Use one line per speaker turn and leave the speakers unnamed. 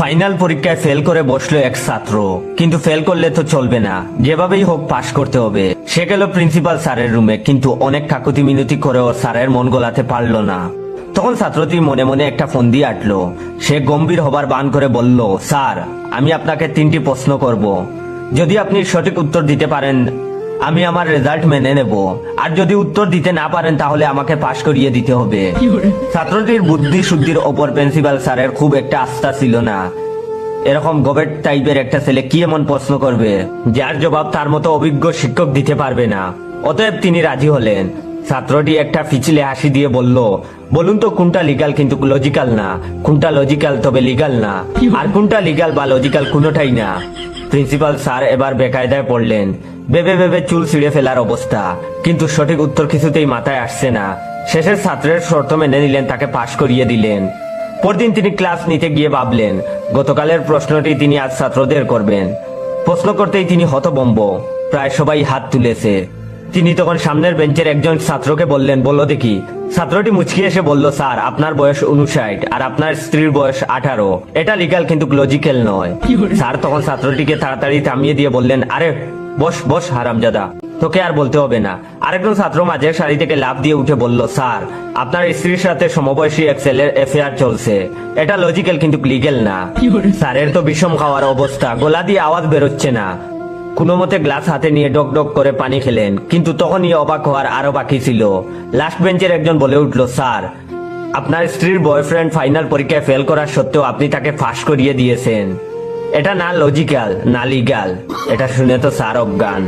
Final পরীক্ষায় fail করে বসল এক ছাত্র। কিন্তু ফেল করলে তো চলবে না। যেভাবেই হোক পাশ করতে হবে। সে গেল প্রিন্সিপাল স্যারের রুমে, কিন্তু অনেক কাকুতি মিনতি করেও স্যারের মন গলাতে পারল না। তখন ছাত্রটি মনে মনে একটা ফোন দিয়ে আটলো। সে গম্ভীর হবার বান করে বলল, স্যার, আমি আপনাকে তিনটি প্রশ্ন করব। যদি আপনি সঠিক উত্তর দিতে পারেন আমি আমার রেজাল্ট মেনে নেব। আর যদি উত্তর দিতে না পারেন তাহলে আমাকে পাশ করিয়ে দিতে হবে। ছাত্রটির বুদ্ধি শুদ্ধির ওপর প্রিন্সিপাল স্যারের খুব একটা আস্থা ছিল না। এরকম গবেট টাইপের একটা ছেলে কি এমন প্রশ্ন করবে যার জবাব তার মতো অভিজ্ঞ শিক্ষক দিতে পারবে না। অতএব তিনি রাজি হলেন। ছাত্রটি একটা ফিচিলে হাসি দিয়ে বলল বলুন তো কোনটা লিগাল কিন্তু লজিক্যাল না? কোনটা লজিক্যাল তবে লিগাল না? আর কোনটা লিগাল বা লজিক্যাল কোনোটাই না? প্রিন্সিপাল স্যার এবার বেকায়দায় পড়লেন। ভেবে ভেবে চুল ছিঁড়ে ফেলার অবস্থা। কিন্তু সঠিক উত্তর কিছুতেই মাথায় আসছে না। শেষের ছাত্রের শর্ত মেনে নিলেন, তাকে পাশ করিয়ে দিলেন। পরদিন তিনি ক্লাস নিতে গিয়ে ভাবলেন, গতকালের প্রশ্নটি তিনি আজ ছাত্রদের করবেন। প্রশ্ন করতেই তিনি হতবম্ব। প্রায় সবাই হাত তুলেছে। তিনি তখন সামনের বেঞ্চের একজন ছাত্রকে বললেন বলল দেখি। ছাত্রটি মুচকি এসে বলল স্যার আপনার বয়স উনষাট আর আপনার স্ত্রীর বয়স আঠারো। এটা লিগাল কিন্তু লজিক্যাল নয়। স্যার তখন ছাত্রটিকে তাড়াতাড়ি থামিয়ে দিয়ে বললেন আরে বস বস হারামজাদা তোকে আর বলতে হবে না। আরেকজন ছাত্র মাঝের সারি থেকে লাভ দিয়ে উঠে বলল স্যার আপনার স্ত্রীর সাথে সমবয়সী এক ছেলের এফআইআর চলছে। এটা লজিক্যাল কিন্তু লিগেল না। স্যারের তো বিষম খাওয়ার অবস্থা গলা দিয়ে আওয়াজ বেরোচ্ছে না। কোনো মতে গ্লাস হাতে নিয়ে ডক ডক করে পানি খেলেন কিন্তু তখনই অবাক হওয়ার আরও বাকি ছিল লাস্ট বেঞ্চের একজন বলে উঠল স্যার আপনার স্ত্রীর বয়ফ্রেন্ড ফাইনাল পরীক্ষায় ফেল করার সত্ত্বেও আপনি তাকে ফাঁস করিয়ে দিয়েছেন এটা না লজিক্যাল না লিগাল এটা শুনে তো স্যার অজ্ঞান.